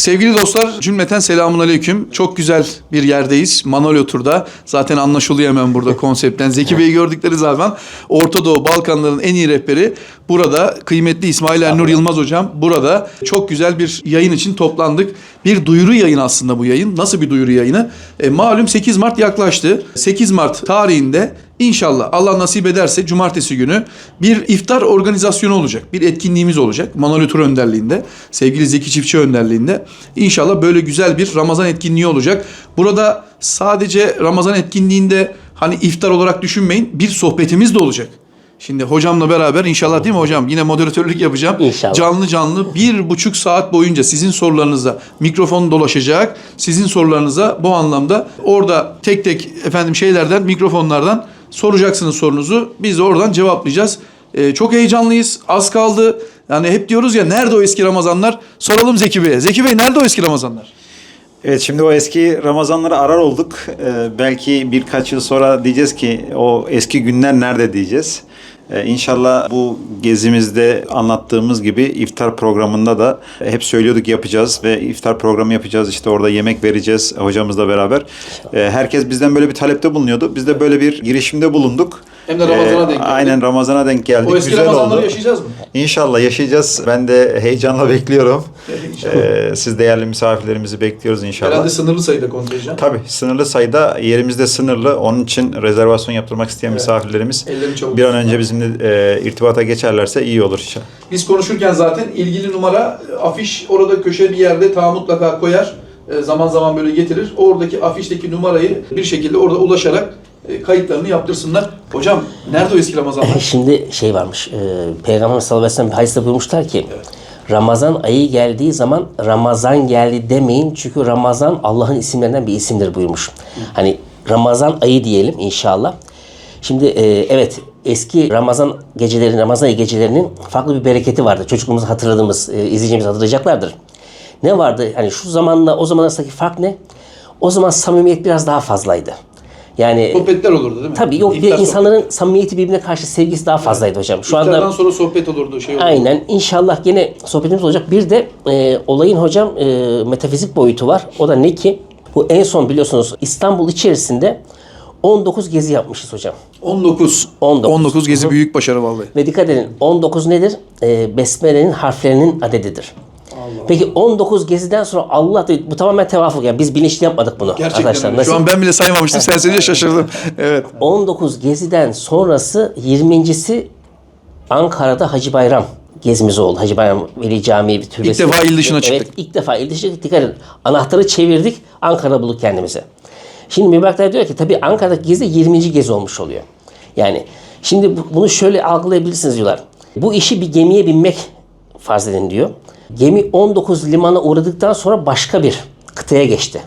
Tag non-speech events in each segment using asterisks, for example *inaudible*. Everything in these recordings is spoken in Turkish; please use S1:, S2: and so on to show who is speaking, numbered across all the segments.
S1: Sevgili dostlar cümleten selamun aleyküm. Çok güzel bir yerdeyiz. Manolyo Tur'da. Zaten anlaşılıyor hemen burada konseptten. Zeki Bey'i gördükleri zaman Orta Doğu Balkanların en iyi rehberi burada. Kıymetli İsmail Ernur Yılmaz hocam burada. Çok güzel bir yayın için toplandık. Bir duyuru yayını aslında bu yayın. Nasıl bir duyuru yayını? E, malum 8 Mart yaklaştı. 8 Mart tarihinde İnşallah Allah nasip ederse cumartesi günü bir iftar organizasyonu olacak. Bir etkinliğimiz olacak. Tur önderliğinde, sevgili Zeki Çiftçi önderliğinde. İnşallah böyle güzel bir Ramazan etkinliği olacak. Burada sadece Ramazan etkinliğinde hani iftar olarak düşünmeyin. Bir sohbetimiz de olacak. Şimdi hocamla beraber inşallah değil mi hocam? Yine moderatörlük yapacağım.
S2: İnşallah.
S1: Canlı canlı bir buçuk saat boyunca sizin sorularınıza mikrofon dolaşacak. Sizin sorularınıza bu anlamda orada tek tek efendim şeylerden mikrofonlardan soracaksınız sorunuzu. Biz de oradan cevaplayacağız. Ee, çok heyecanlıyız. Az kaldı. Yani hep diyoruz ya nerede o eski Ramazanlar? Soralım Zeki Bey'e. Zeki Bey nerede o eski Ramazanlar?
S3: Evet şimdi o eski Ramazanları arar olduk. Ee, belki birkaç yıl sonra diyeceğiz ki o eski günler nerede diyeceğiz. Ee, İnşallah bu gezimizde anlattığımız gibi iftar programında da hep söylüyorduk yapacağız ve iftar programı yapacağız. İşte orada yemek vereceğiz hocamızla beraber. Ee, herkes bizden böyle bir talepte bulunuyordu. Biz de böyle bir girişimde bulunduk.
S1: Hem de Ramazan'a denk geldi.
S3: Aynen Ramazan'a denk geldik.
S1: O eski
S3: Güzel
S1: Ramazanları
S3: oldu.
S1: yaşayacağız mı?
S3: İnşallah yaşayacağız. Ben de heyecanla bekliyorum. Ee, siz değerli misafirlerimizi bekliyoruz inşallah.
S1: Herhalde sınırlı sayıda kontenjan.
S3: Tabii sınırlı sayıda yerimiz de sınırlı. Onun için rezervasyon yaptırmak isteyen misafirlerimiz
S1: Ellerini çabuk
S3: bir an önce bizimle e, irtibata geçerlerse iyi olur inşallah.
S1: Biz konuşurken zaten ilgili numara afiş orada köşe bir yerde ta mutlaka koyar. E, zaman zaman böyle getirir. Oradaki afişteki numarayı bir şekilde orada ulaşarak e, kayıtlarını yaptırsınlar. Hocam nerede o eski Ramazanlar? *laughs*
S2: Şimdi şey varmış. E, Peygamber sallallahu aleyhi ve sellem bir hadiste buyurmuşlar ki Ramazan ayı geldiği zaman Ramazan geldi demeyin. Çünkü Ramazan Allah'ın isimlerinden bir isimdir buyurmuş. Hani Ramazan ayı diyelim inşallah. Şimdi e, evet eski Ramazan geceleri, Ramazan ayı gecelerinin farklı bir bereketi vardı. Çocukluğumuzu hatırladığımız, e, izleyicimiz hatırlayacaklardır. Ne vardı? Hani şu zamanla o zaman arasındaki fark ne? O zaman samimiyet biraz daha fazlaydı. Yani
S1: Sohbetler olurdu değil mi?
S2: Tabii yok bir
S1: İftar
S2: de insanların samimiyeti birbirine karşı sevgisi daha fazlaydı hocam. Şu
S1: İftardan
S2: anda
S1: sonra sohbet olurdu, şey olurdu.
S2: aynen inşallah yine sohbetimiz olacak. Bir de e, olayın hocam e, metafizik boyutu var. O da ne ki? Bu en son biliyorsunuz İstanbul içerisinde 19 gezi yapmışız hocam.
S1: 19.
S2: 19.
S1: 19 gezi büyük başarı vallahi.
S2: Ve dikkat edin 19 nedir? E, Besmele'nin harflerinin adedidir. Peki 19 geziden sonra Allah bu tamamen tevafuk yani biz bilinçli yapmadık bunu
S1: Gerçekten
S2: arkadaşlar.
S1: öyle. Şu
S2: Nasıl-
S1: an ben bile saymamıştım. Sen söyleyince şaşırdım. *laughs* Evet.
S2: 19 geziden sonrası 20.si Ankara'da Hacı Bayram gezimiz oldu. Hacı Bayram Veli Camii bir türbesi.
S1: defa il dışına çıktık.
S2: Evet ilk defa il dışına dikkat edin. Anahtarı çevirdik Ankara'da bulduk kendimizi. Şimdi mübarekler diyor ki tabii Ankara'daki gezi 20. gezi olmuş oluyor. Yani şimdi bu- bunu şöyle algılayabilirsiniz diyorlar. Bu işi bir gemiye binmek farz edin diyor. Gemi 19 limana uğradıktan sonra başka bir kıtaya geçti.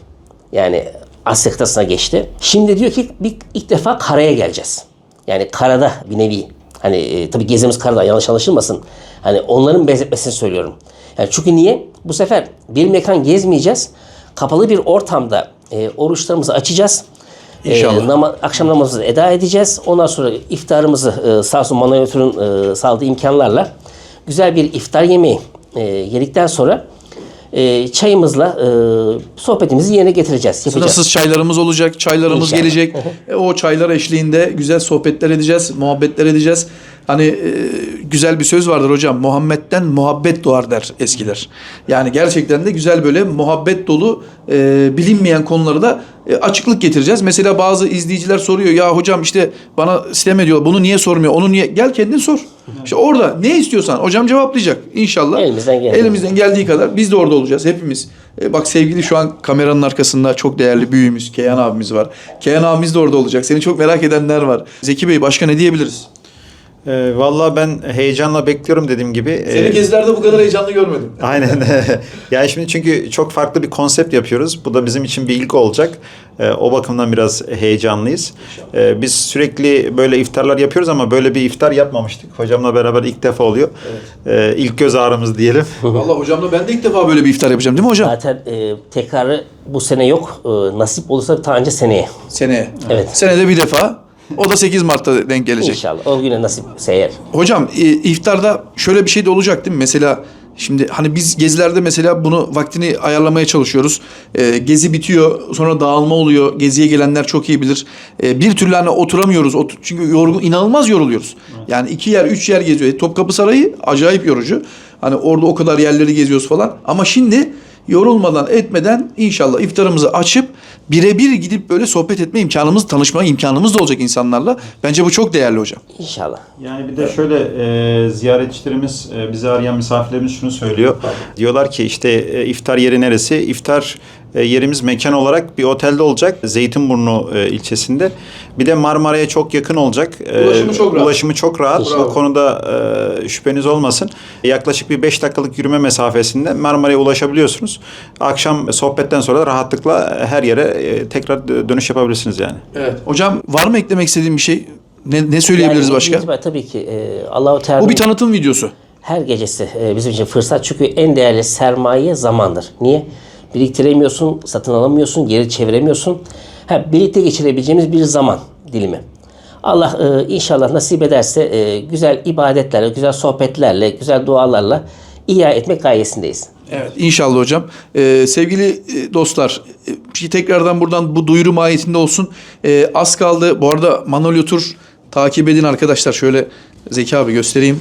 S2: Yani Asya kıtasına geçti. Şimdi diyor ki bir, ilk defa karaya geleceğiz. Yani karada bir nevi. Hani e, tabii gezimiz karada yanlış anlaşılmasın. Hani onların benzetmesini söylüyorum. Yani çünkü niye? Bu sefer bir mekan gezmeyeceğiz. Kapalı bir ortamda e, oruçlarımızı açacağız. E,
S1: İnşallah.
S2: nama- akşam namazımızı eda edeceğiz. Ondan sonra iftarımızı e, sağ olsun Manavyatur'un e, sağladığı imkanlarla güzel bir iftar yemeği e, yedikten sonra e, çayımızla e, sohbetimizi yerine getireceğiz. Yapacağız.
S1: Sınırsız çaylarımız olacak, çaylarımız
S2: İnşallah.
S1: gelecek. E, o çaylar eşliğinde güzel sohbetler edeceğiz, muhabbetler edeceğiz. Hani e, güzel bir söz vardır hocam. Muhammed'den muhabbet doğar der eskiler. Yani gerçekten de güzel böyle muhabbet dolu e, bilinmeyen konuları da e, açıklık getireceğiz. Mesela bazı izleyiciler soruyor ya hocam işte bana sitem ediyor. Bunu niye sormuyor? Onu niye? Gel kendin sor. İşte orada ne istiyorsan hocam cevaplayacak inşallah.
S2: Elimizden geldiği.
S1: Elimizden geldiği kadar biz de orada olacağız hepimiz. E, bak sevgili şu an kameranın arkasında çok değerli büyüğümüz Keyan abimiz var. Keyan abimiz de orada olacak. Seni çok merak edenler var. Zeki Bey başka ne diyebiliriz?
S3: Ee, Valla ben heyecanla bekliyorum dediğim gibi.
S1: Seni
S3: Ee,
S1: gezilerde bu kadar heyecanlı görmedim. *laughs*
S3: Aynen. *laughs* yani şimdi çünkü çok farklı bir konsept yapıyoruz. Bu da bizim için bir ilk olacak. Ee, o bakımdan biraz heyecanlıyız. Ee, biz sürekli böyle iftarlar yapıyoruz ama böyle bir iftar yapmamıştık. Hocamla beraber ilk defa oluyor. Ee, ilk göz ağrımız diyelim. *laughs*
S1: Vallahi hocamla ben de ilk defa böyle bir iftar yapacağım değil mi hocam?
S2: Zaten e, tekrarı bu sene yok. E, nasip olursa ta önce seneye.
S1: Seneye.
S2: Evet.
S1: Senede bir defa. O da 8 Mart'ta denk gelecek.
S2: İnşallah. O güne nasip eğer.
S1: Hocam e, iftarda şöyle bir şey de olacak değil mi? Mesela Şimdi hani biz gezilerde mesela bunu vaktini ayarlamaya çalışıyoruz. Ee, gezi bitiyor sonra dağılma oluyor. Geziye gelenler çok iyi bilir. Ee, bir türlü hani oturamıyoruz. Otur- çünkü yorgun, inanılmaz yoruluyoruz. Yani iki yer üç yer geziyor. Topkapı Sarayı acayip yorucu. Hani orada o kadar yerleri geziyoruz falan. Ama şimdi yorulmadan etmeden inşallah iftarımızı açıp birebir gidip böyle sohbet etme imkanımız, tanışma imkanımız da olacak insanlarla. Bence bu çok değerli hocam.
S2: İnşallah.
S3: Yani bir de şöyle e, ziyaretçilerimiz, e, bizi arayan misafirlerimiz şunu söylüyor. Diyorlar ki işte e, iftar yeri neresi? İftar yerimiz mekan olarak bir otelde olacak. Zeytinburnu e, ilçesinde. Bir de Marmara'ya çok yakın olacak. E,
S1: Ulaşımı çok rahat.
S3: Ulaşımı çok rahat.
S1: Bravo.
S3: O konuda e, şüpheniz olmasın. Yaklaşık bir 5 dakikalık yürüme mesafesinde Marmara'ya ulaşabiliyorsunuz. Akşam sohbetten sonra da rahatlıkla her yere e, tekrar dönüş yapabilirsiniz yani.
S1: Evet. Hocam var mı eklemek istediğin bir şey? Ne, ne söyleyebiliriz
S2: Yani
S1: başka?
S2: itibariyle Tabii ki e, Allahu Teala
S1: Bu bir tanıtım videosu.
S2: her gecesi e, bizim için fırsat çünkü en değerli sermaye zamandır. Niye? Biriktiremiyorsun, satın alamıyorsun, geri çeviremiyorsun. Ha, birlikte geçirebileceğimiz bir zaman dilimi. Allah e, inşallah nasip ederse e, güzel ibadetlerle, güzel sohbetlerle, güzel dualarla ihya etmek gayesindeyiz.
S1: Evet inşallah hocam. Ee, sevgili e, dostlar e, tekrardan buradan bu duyuru mahiyetinde olsun. Ee, az kaldı. Bu arada Manolyo Tur takip edin arkadaşlar. Şöyle Zeki abi göstereyim.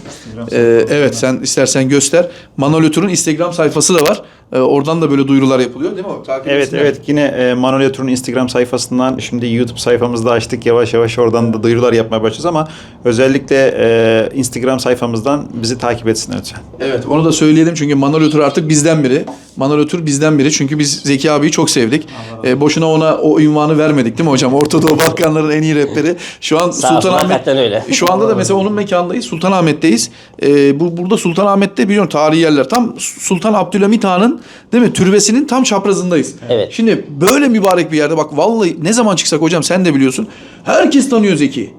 S1: Ee, evet sen istersen göster. Manolyo Tur'un Instagram sayfası da var. Ee, oradan da böyle duyurular yapılıyor değil mi? Takip
S3: Evet
S1: etsinler.
S3: evet yine e, Manolya Tur'un Instagram sayfasından şimdi YouTube sayfamızda açtık yavaş yavaş oradan da duyurular yapmaya başlayacağız ama özellikle e, Instagram sayfamızdan bizi takip etsinler lütfen.
S1: Evet onu da söyleyelim çünkü Manolyo Tur artık bizden biri. Manolyo Tur bizden biri çünkü biz Zeki abiyi çok sevdik. Ee, boşuna ona o ünvanı vermedik değil mi hocam? Orta Doğu Balkanların en iyi rehberi. Şu an
S2: olsun,
S1: Sultanahmet. Şu anda da mesela onun mekandayız. Sultanahmet'teyiz. Ee, bu burada Sultanahmet'te biliyorsun tarihi yerler. Tam Sultan Abdülhamit Han'ın değil mi? Türbesinin tam çaprazındayız.
S2: Evet.
S1: Şimdi böyle mübarek bir yerde bak vallahi ne zaman çıksak hocam sen de biliyorsun. Herkes tanıyor Zeki.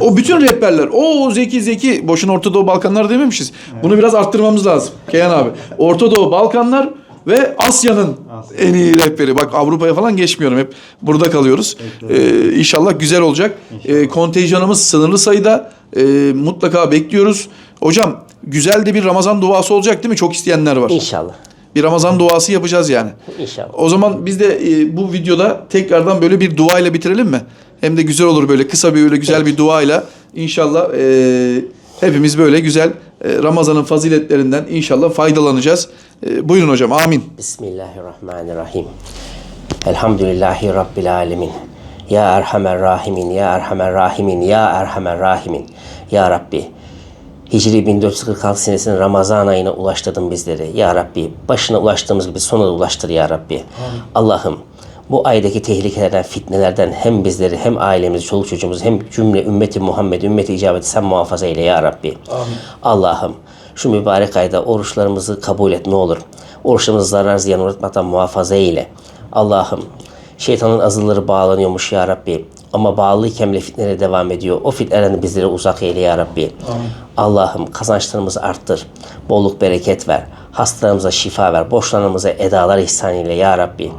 S1: O bütün rehberler. O Zeki Zeki. Boşuna Orta Doğu Balkanlar dememişiz. Bunu biraz arttırmamız lazım. Keyan abi. Orta Doğu Balkanlar ve Asya'nın en iyi rehberi. Bak Avrupa'ya falan geçmiyorum. Hep burada kalıyoruz. Ee, inşallah güzel olacak. Ee, kontenjanımız sınırlı sayıda. Ee, mutlaka bekliyoruz. Hocam güzel de bir Ramazan duası olacak değil mi? Çok isteyenler var.
S2: İnşallah.
S1: Bir Ramazan duası yapacağız yani.
S2: İnşallah.
S1: O zaman biz de e, bu videoda tekrardan böyle bir duayla bitirelim mi? Hem de güzel olur böyle kısa bir öyle güzel bir duayla. İnşallah e, hepimiz böyle güzel Ramazan'ın faziletlerinden inşallah faydalanacağız. E, buyurun hocam amin.
S2: Bismillahirrahmanirrahim. Elhamdülillahi Rabbil alemin. Ya Erhamer Rahimin, Ya Erhamer Rahimin, Ya Erhamer Rahimin. Ya Rabbi, Hicri 1446 senesinin Ramazan ayına ulaştırdın bizleri. Ya Rabbi, başına ulaştığımız gibi sona da ulaştır Ya Rabbi. Allah'ım, bu aydaki tehlikelerden, fitnelerden hem bizleri hem ailemizi, çoluk çocuğumuzu hem cümle ümmeti Muhammed, ümmeti icabeti sen muhafaza eyle Ya Rabbi. Allah'ım, şu mübarek ayda oruçlarımızı kabul et ne olur. Oruçlarımızı zarar ziyan uğratmaktan muhafaza eyle. Allah'ım şeytanın azıları bağlanıyormuş ya Rabbi. Ama bağlıyken bile fitnelere devam ediyor. O fitnelerden bizleri uzak eyle ya Rabbi. Allah'ım kazançlarımızı arttır. Bolluk bereket ver. Hastalarımıza şifa ver. Boşlanımıza edalar ihsan eyle ya Rabbi.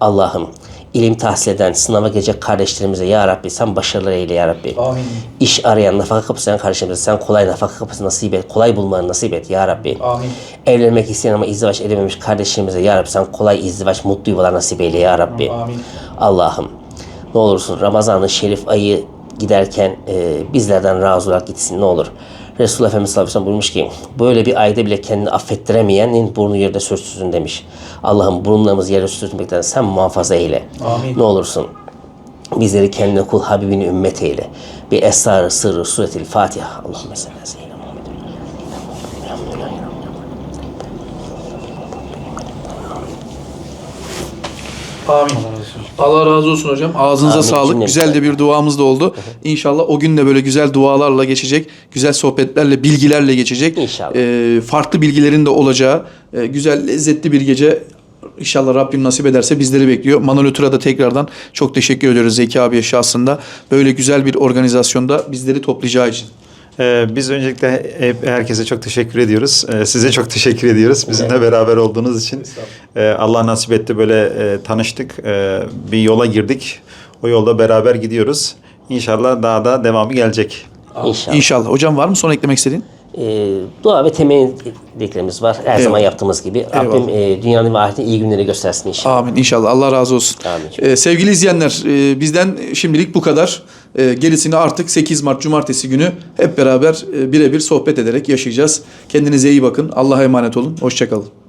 S2: Allah'ım ilim tahsil eden, sınava gelecek kardeşlerimize ya Rabbi sen başarılar eyle ya Rabbi.
S1: Amin.
S2: İş arayan, nafaka kapısı arayan kardeşlerimize sen kolay nafaka kapısı nasip et. Kolay bulmanı nasip et ya Rabbi.
S1: Amin.
S2: Evlenmek isteyen ama izdivaç edememiş kardeşlerimize ya Rabbi sen kolay izdivaç mutlu yuvalar nasip eyle ya Rabbi.
S1: Amin.
S2: Allah'ım ne olursun Ramazan-ı Şerif ayı giderken e, bizlerden razı olarak gitsin ne olur. Resulullah Efendimiz sallallahu aleyhi ve sellem buyurmuş ki böyle bir ayda bile kendini affettiremeyenin burnu yerde sürtsüzün demiş. Allah'ım burunlarımızı yere sürtmekten sen muhafaza eyle.
S1: Amin.
S2: Ne olursun bizleri kendine kul Habibini ümmet eyle. Bir esrarı sırrı suretil Fatiha. Allahümme Muhammed.
S1: Amin. Allah razı olsun hocam. Ağzınıza
S2: Amin.
S1: sağlık. Güzel de bir duamız da oldu. İnşallah o gün de böyle güzel dualarla geçecek. Güzel sohbetlerle, bilgilerle geçecek.
S2: İnşallah.
S1: Ee, farklı bilgilerin de olacağı e, güzel, lezzetli bir gece İnşallah Rabbim nasip ederse bizleri bekliyor. Manol Ötür'a da tekrardan çok teşekkür ediyoruz Zeki abiye şahsında. Böyle güzel bir organizasyonda bizleri toplayacağı için.
S3: Ee, biz öncelikle hep herkese çok teşekkür ediyoruz. Ee, size çok teşekkür ediyoruz. Bizimle beraber olduğunuz için. Ee, Allah nasip etti böyle e, tanıştık. Ee, bir yola girdik. O yolda beraber gidiyoruz. İnşallah daha da devamı gelecek.
S2: İnşallah.
S1: İnşallah. Hocam var mı son eklemek istediğin?
S2: E, dua ve temennidiklerimiz var. Her zaman yaptığımız gibi. Rabbim e, dünyanın ve ahiretin iyi günleri göstersin inşallah.
S1: Amin inşallah. Allah razı olsun.
S2: Amin.
S1: Ee, sevgili izleyenler e, bizden şimdilik bu kadar. E, gerisini artık 8 Mart Cumartesi günü hep beraber e, birebir sohbet ederek yaşayacağız. Kendinize iyi bakın. Allah'a emanet olun. Hoşçakalın.